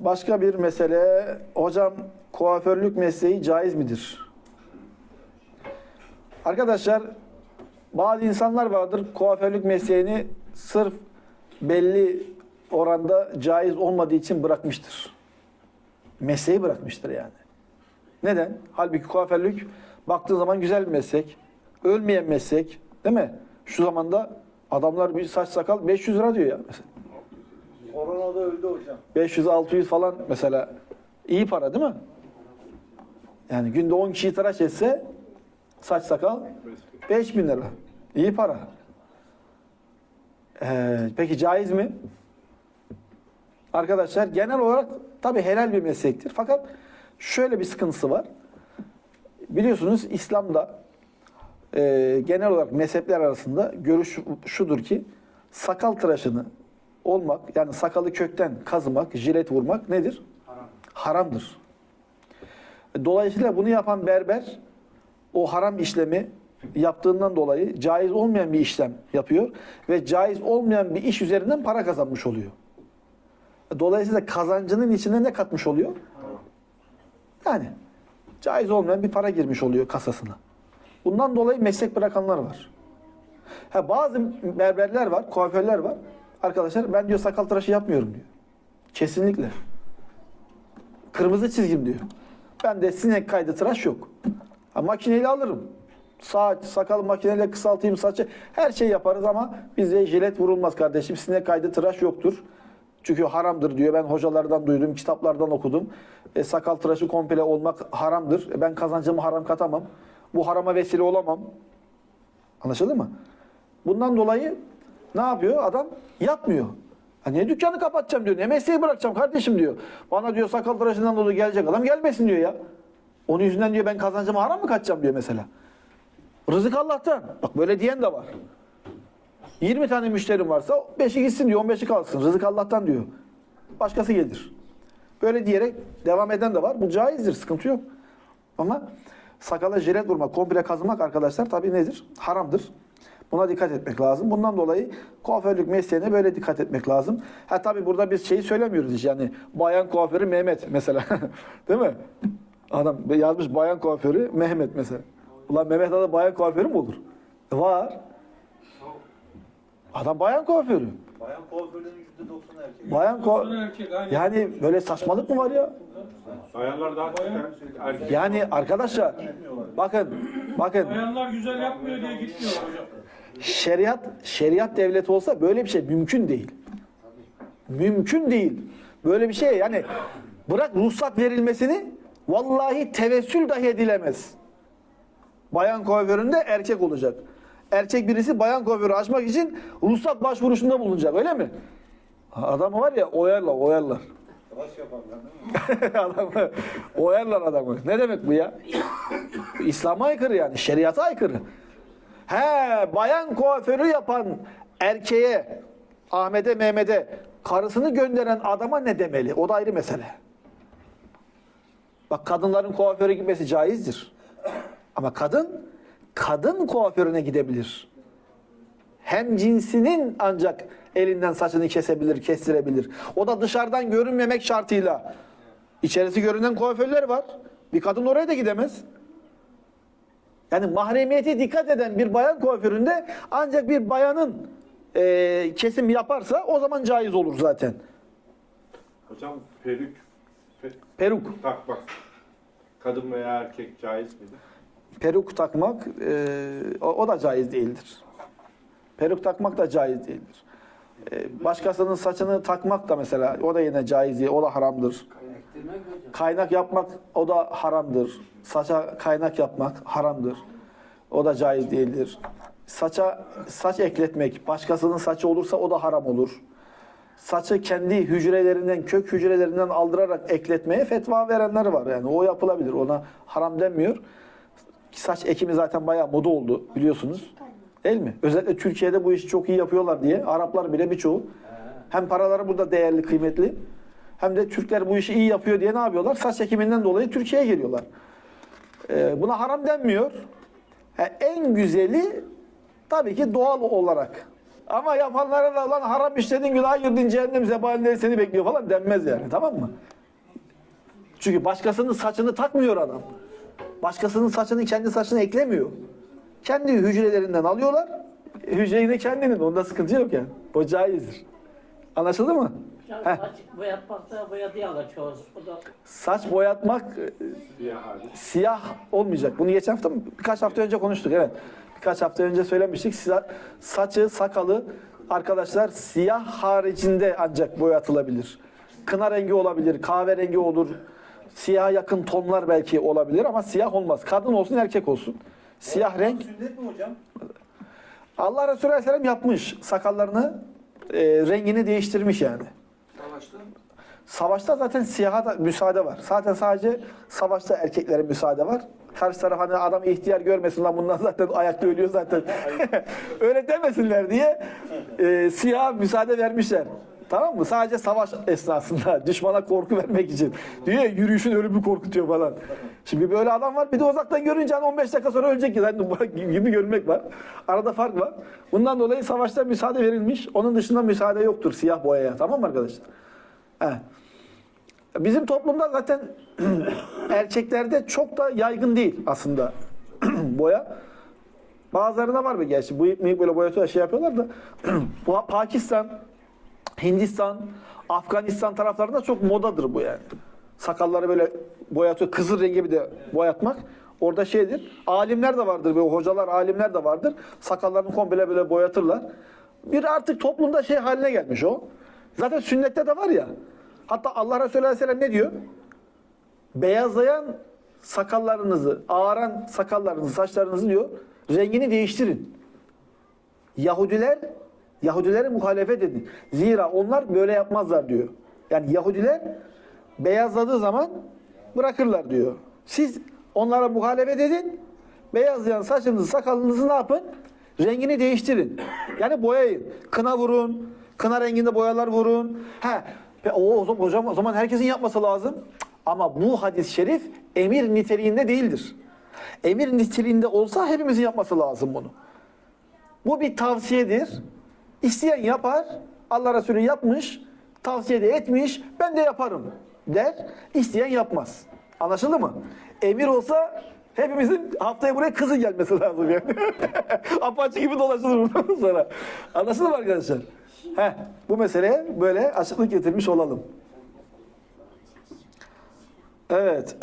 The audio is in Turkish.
Başka bir mesele, hocam kuaförlük mesleği caiz midir? Arkadaşlar, bazı insanlar vardır kuaförlük mesleğini sırf belli oranda caiz olmadığı için bırakmıştır. Mesleği bırakmıştır yani. Neden? Halbuki kuaförlük baktığın zaman güzel bir meslek. Ölmeyen meslek. Değil mi? Şu zamanda adamlar bir saç sakal 500 lira diyor ya. Mesela. Koronada öldü hocam. 500-600 falan mesela iyi para değil mi? Yani günde 10 kişiyi tıraş etse saç sakal 5000 lira. İyi para. Ee, peki caiz mi? Arkadaşlar genel olarak tabi helal bir meslektir. Fakat şöyle bir sıkıntısı var. Biliyorsunuz İslam'da e, genel olarak mezhepler arasında görüş şudur ki sakal tıraşını olmak yani sakalı kökten kazımak, jilet vurmak nedir? Haramdır. Dolayısıyla bunu yapan berber o haram işlemi yaptığından dolayı caiz olmayan bir işlem yapıyor ve caiz olmayan bir iş üzerinden para kazanmış oluyor. Dolayısıyla kazancının içine ne katmış oluyor? Yani caiz olmayan bir para girmiş oluyor kasasına. Bundan dolayı meslek bırakanlar var. Ha, bazı berberler var, kuaförler var. Arkadaşlar ben diyor sakal tıraşı yapmıyorum diyor. Kesinlikle. Kırmızı çizgim diyor. Ben de sinek kaydı tıraş yok. Ha, makineyle alırım. Saç, sakal makineyle kısaltayım saçı. Her şey yaparız ama bize jilet vurulmaz kardeşim. Sinek kaydı tıraş yoktur. Çünkü haramdır diyor. Ben hocalardan duydum, kitaplardan okudum. E, sakal tıraşı komple olmak haramdır. E, ben kazancımı haram katamam. Bu harama vesile olamam. Anlaşıldı mı? Bundan dolayı ne yapıyor? Adam yapmıyor. Ha niye dükkanı kapatacağım diyor. Ne mesleği bırakacağım kardeşim diyor. Bana diyor sakal tıraşından dolayı gelecek adam gelmesin diyor ya. Onun yüzünden diyor ben kazancımı haram mı kaçacağım diyor mesela. Rızık Allah'tan. Bak böyle diyen de var. 20 tane müşterim varsa 5'i gitsin diyor 15'i kalsın. Rızık Allah'tan diyor. Başkası gelir. Böyle diyerek devam eden de var. Bu caizdir. Sıkıntı yok. Ama sakala jilet vurmak, komple kazımak arkadaşlar tabii nedir? Haramdır. Buna dikkat etmek lazım. Bundan dolayı kuaförlük mesleğine böyle dikkat etmek lazım. Ha tabii burada biz şeyi söylemiyoruz hiç yani bayan kuaförü Mehmet mesela. Değil mi? Adam yazmış bayan kuaförü Mehmet mesela. Ulan Mehmet adı bayan kuaförü mü olur? Var. Adam bayan kuaförü. Bayan kuaförlerin %90 erkek. Bayan kuaförü. erkek aynı. Yani böyle saçmalık mı var ya? Bayanlar daha erkek. Yani arkadaşlar bakın bakın Bayanlar güzel yapmıyor diye gitmiyor hocam. Şeriat şeriat devleti olsa böyle bir şey mümkün değil. Mümkün değil. Böyle bir şey yani bırak ruhsat verilmesini vallahi tevessül dahi edilemez. Bayan kuaföründe erkek olacak. Erkek birisi bayan kuaförü açmak için ruhsat başvurusunda bulunacak öyle mi? Adamı var ya oyarlar oyarlar. Adamı oyarlar adamı. Ne demek bu ya? İslam'a aykırı yani. Şeriata aykırı. He, bayan kuaförü yapan erkeğe, Ahmet'e, Mehmet'e karısını gönderen adama ne demeli? O da ayrı mesele. Bak kadınların kuaföre gitmesi caizdir. Ama kadın, kadın kuaförüne gidebilir. Hem cinsinin ancak elinden saçını kesebilir, kestirebilir. O da dışarıdan görünmemek şartıyla. İçerisi görünen kuaförler var. Bir kadın oraya da gidemez. Yani mahremiyete dikkat eden bir bayan kuaföründe ancak bir bayanın e, kesim yaparsa o zaman caiz olur zaten. Hocam peruk pe- Peruk. takmak kadın veya erkek caiz midir? Peruk takmak e, o, o da caiz değildir. Peruk takmak da caiz değildir. E, başkasının saçını takmak da mesela o da yine caiz değil, o da haramdır. Kaynak yapmak o da haramdır. Saça kaynak yapmak haramdır. O da caiz değildir. Saça saç ekletmek, başkasının saçı olursa o da haram olur. Saçı kendi hücrelerinden, kök hücrelerinden aldırarak ekletmeye fetva verenler var. Yani o yapılabilir. Ona haram denmiyor. Saç ekimi zaten bayağı moda oldu biliyorsunuz. Değil mi? Özellikle Türkiye'de bu işi çok iyi yapıyorlar diye. Araplar bile birçoğu. Hem paraları burada değerli, kıymetli. Hem de Türkler bu işi iyi yapıyor diye ne yapıyorlar? Saç ekiminden dolayı Türkiye'ye geliyorlar. Ee, buna haram denmiyor. Ha, en güzeli tabii ki doğal olarak Ama yapanlara da lan haram işledin günah girdin cehennem zebanleri seni bekliyor falan denmez yani tamam mı? Çünkü başkasının saçını takmıyor adam. Başkasının saçını kendi saçına eklemiyor. Kendi hücrelerinden alıyorlar. Hücreyi de kendinin. Onda sıkıntı yok yani. O caizdir. Anlaşıldı mı? Heh. saç boyatmakta boyatıyorlar çoğu. O da Saç boyatmak e, Siyah siyah olmayacak. Bunu geçen hafta mı? birkaç hafta önce konuştuk evet. Birkaç hafta önce söylemiştik. Sa- Saçı, sakalı arkadaşlar siyah haricinde ancak boyatılabilir. Kına rengi olabilir, kahverengi olur. Siyaha yakın tonlar belki olabilir ama siyah olmaz. Kadın olsun, erkek olsun. Siyah renk. Sünnet mi hocam? Allah Resulü Aleyhisselam yapmış. Sakallarını, e, rengini değiştirmiş yani. Savaşta. Savaşta zaten siyaha da müsaade var. Zaten sadece savaşta erkeklere müsaade var. Karşı taraf hani adam ihtiyar görmesin lan bundan zaten ayakta ölüyor zaten. Öyle demesinler diye e, siyaha müsaade vermişler. Tamam mı? Sadece savaş esnasında düşmana korku vermek için. Diyor yürüyüşün ölümü korkutuyor falan. Şimdi böyle adam var bir de uzaktan görünce hani 15 dakika sonra ölecek bu gibi görmek var. Arada fark var. Bundan dolayı savaşta müsaade verilmiş. Onun dışında müsaade yoktur siyah boyaya. Tamam mı arkadaşlar? He. Bizim toplumda zaten erkeklerde çok da yaygın değil aslında boya. Bazılarında var mı gerçi? Mıyık böyle boyatıyor şey yapıyorlar da. Bu Pakistan, Hindistan, Afganistan taraflarında çok modadır bu yani. Sakalları böyle boyatıyor. Kızıl rengi bir de boyatmak. Orada şeydir. Alimler de vardır. Böyle hocalar, alimler de vardır. Sakallarını komple böyle boyatırlar. Bir artık toplumda şey haline gelmiş o. Zaten sünnette de var ya. Hatta Allah Resulü Aleyhisselam ne diyor? Beyazlayan sakallarınızı, ağaran sakallarınızı, saçlarınızı diyor, rengini değiştirin. Yahudiler, Yahudilere muhalefet edin. Zira onlar böyle yapmazlar diyor. Yani Yahudiler beyazladığı zaman bırakırlar diyor. Siz onlara muhalefet edin. Beyazlayan saçınızı, sakalınızı ne yapın? Rengini değiştirin. Yani boyayın. Kına vurun. Kına renginde boyalar vurun. Ha, o, o zaman, o zaman herkesin yapması lazım. Ama bu hadis-i şerif emir niteliğinde değildir. Emir niteliğinde olsa hepimizin yapması lazım bunu. Bu bir tavsiyedir. İsteyen yapar. Allah Resulü yapmış. Tavsiye de etmiş. Ben de yaparım der. İsteyen yapmaz. Anlaşıldı mı? Emir olsa hepimizin haftaya buraya kızı gelmesi lazım yani. Apaçı gibi dolaşılır bundan sonra. Anlaşıldı mı arkadaşlar? Heh, bu meseleye böyle açıklık getirmiş olalım. Evet.